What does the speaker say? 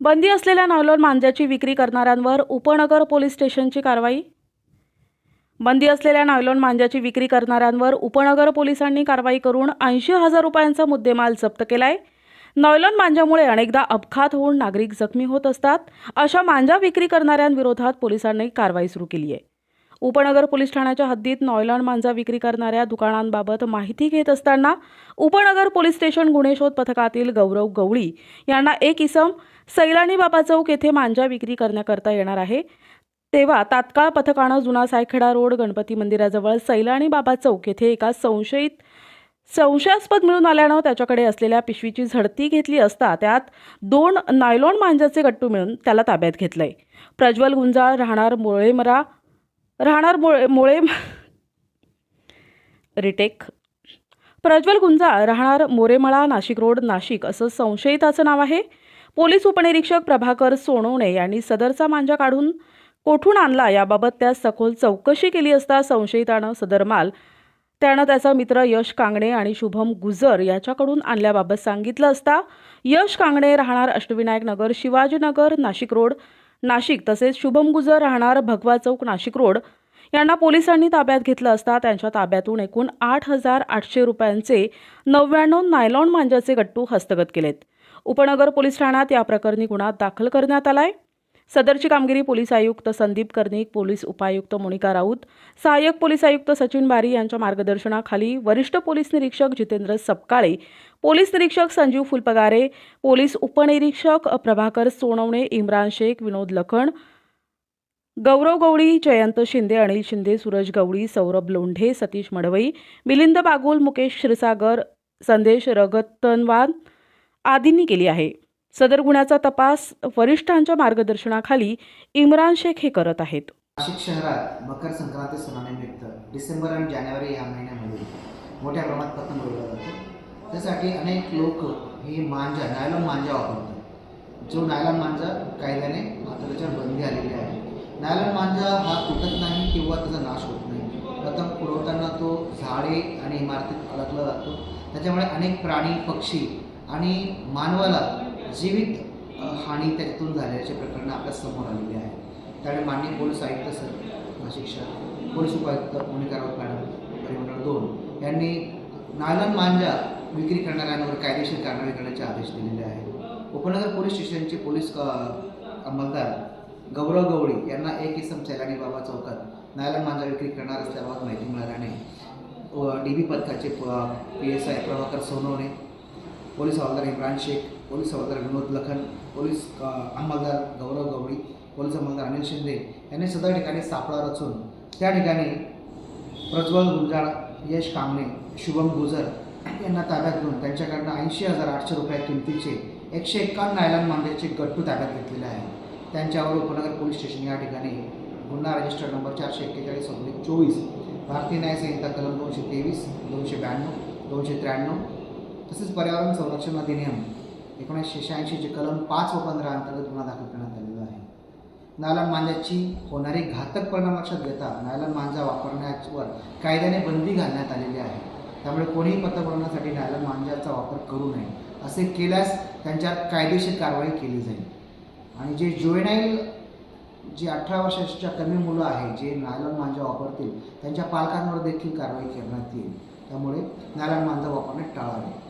बंदी असलेल्या नायलॉन मांजाची विक्री करणाऱ्यांवर उपनगर पोलीस स्टेशनची कारवाई? बंदी असलेल्या नायलॉन मांजाची विक्री करणाऱ्यांवर उपनगर पोलिसांनी कारवाई करून ऐंशी हजार रुपयांचा मुद्देमाल जप्त केलाय. नॉयलॉन मांजामुळे अनेकदा अपघात होऊन नागरिक जखमी होत असतात. अशा मांजा विक्री करणाऱ्यांविरोधात पोलिसांनी कारवाई सुरू केली आहे उपनगर पोलीस ठाण्याच्या हद्दीत नॉयलॉन मांजा विक्री करणाऱ्या दुकानांबाबत माहिती घेत असताना उपनगर पोलीस स्टेशन गुन्हे शोध पथकातील गौरव गवळी यांना एक इसम सैलानी बाबा चौक येथे मांजा विक्री करण्याकरता येणार आहे. तेव्हा तात्काळ पथकानं जुना सायखेडा रोड गणपती मंदिराजवळ सैलानी बाबा चौक येथे एका संशयित संशयास्पद मिळून आल्यानं त्याच्याकडे असलेल्या पिशवीची झडती घेतली असता त्यात दोन नायलॉन मांजाचे गट्टू मिळून त्याला ताब्यात घेतलंय. प्रज्वल गुंजाळ राहणार मोळेमरा राहणार मोळे मोळे रिटेक. प्रज्वल गुंजा राहणार मोरेमळा नाशिक रोड नाशिक असं संशयिताचं नाव आहे. पोलीस उपनिरीक्षक प्रभाकर सोनवणे यांनी सदरचा मांजा काढून कोठून आणला याबाबत त्या सखोल चौकशी केली असता संशयितानं सदर माल त्यानं त्याचा मित्र यश कांगणे आणि शुभम गुजर याच्याकडून आणल्याबाबत सांगितलं असता यश कांगणे राहणार अष्टविनायक नगर शिवाजीनगर नाशिक रोड नाशिक तसेच शुभम गुजर राहणार भगवा चौक नाशिक रोड. यांना पोलिसांनी ताब्यात घेतलं असता त्यांच्या ताब्यातून एकूण आठ हजार आठशे रुपयांचे नव्याण्णव नायलॉन मांजाचे गट्टू हस्तगत केलेत. उपनगर पोलीस ठाण्यात या प्रकरणी गुन्हा दाखल करण्यात आलाय. सदरची कामगिरी पोलीस आयुक्त संदीप कर्णिक पोलीस उपायुक्त मोनिका राऊत सहाय्यक पोलीस आयुक्त सचिन बारी यांच्या मार्गदर्शनाखाली वरिष्ठ पोलीस निरीक्षक जितेंद्र सपकाळे पोलीस निरीक्षक संजीव फुलपगारे पोलीस उपनिरीक्षक प्रभाकर सोनवणे इम्रान शेख विनोद लखण गौरव गवळी जयंत शिंदे अनिल शिंदे सूरज गवळी सौरभ लोंढे सतीश मडवई मिलिंद बागुल मुकेश क्षीरसागर संदेश रगतनवाद आदींनी केली आहे. सदर गुन्ह्याचा तपास वरिष्ठांच्या मार्गदर्शनाखाली इम्रान शेख हे करत आहेत. नाशिक शहरात मकर संक्रांती सणानिमित्त डिसेंबर आणि जानेवारी या महिन्यामध्ये मोठ्या प्रमाणात पतंग उडवला जातो त्यासाठी अनेक लोक ही मांजा नायलॉन मांजा वापरतात. जो नायलॉन मांजा कायद्याने आता त्याच्यावर बंदी आलेली आहे नायलॉन मांजा हा तुटत नाही किंवा त्याचा नाश होत नाही. पतंग उडवताना तो झाडे आणि इमारतीत अडकला जातो. त्याच्यामुळे अनेक प्राणी पक्षी आणि मानवाला जीवित हानी त्याच्यातून झाल्याचे प्रकरणं आपल्यासमोर आलेली आहे. त्यामुळे माननीय पोलीस आयुक्त सर नाशिक शहर पोलीस उपायुक्त मोनिका मॅडम परिमंडळ दोन यांनी नायलॉन मांजा विक्री करणाऱ्यांवर कायदेशीर कारवाई करण्याचे आदेश दिलेले आहेत. उपनगर पोलीस स्टेशनचे पोलीस अंमलदार गौरव गवळी यांना एक इसम सैलानी बाबा चौकात नायलॉन मांजा विक्री करणार असल्याबाबत माहिती मिळाल्याने डी बी पथकाचे P S I Prabhakar Sonawane police हवालदार इम्रान शेख पोलीस हवालदार विनोद लखन पोलीस अंमलदार गौरव गवळी पोलीस अंमलदार अनिल शिंदे यांनी सदर ठिकाणी सापळा रचून त्या ठिकाणी प्रज्वल गुंजाळ यश कामणे शुभम गुजर यांना ताब्यात घेऊन त्यांच्याकडनं ऐंशी हजार आठशे रुपया किमतीचे एकशे एक्कावन्न नायलॉन मांजाचे गट्टू ताब्यात घेतलेले आहे. त्यांच्यावर उपनगर पोलीस स्टेशन या ठिकाणी गुन्हा रजिस्टर नंबर चारशे एक्केचाळीस ऑब्लिक चोवीस भारतीय न्यायसंहिता कलम दोनशे तेवीस दोनशे ब्याण्णव दोनशे त्र्याण्णव तसेच पर्यावरण संरक्षण अधिनियम एकोणीसशे शहाऐंशीचे कलम पाच व पंधरा अंतर्गत गुन्हा दाखल करण्यात आलेला आहे. नायलॉन मांजाची होणारी घातक परिणाम लक्षात घेता नायलॉन मांजा वापरण्यावर कायद्याने बंदी घालण्यात आलेली आहे. त्यामुळे कोणीही पतंग नायलॉन मांजाचा वापर करू नये असे केल्यास त्यांच्यावर कायदेशीर कारवाई केली जाईल. आणि जे जुएनाईल जे अठरा वर्षाच्या कमी मुलं आहेत जे नायलॉन मांजा वापरतील त्यांच्या पालकांवर देखील कारवाई करण्यात येईल. त्यामुळे नायलॉन मांजा वापरणे टाळावे.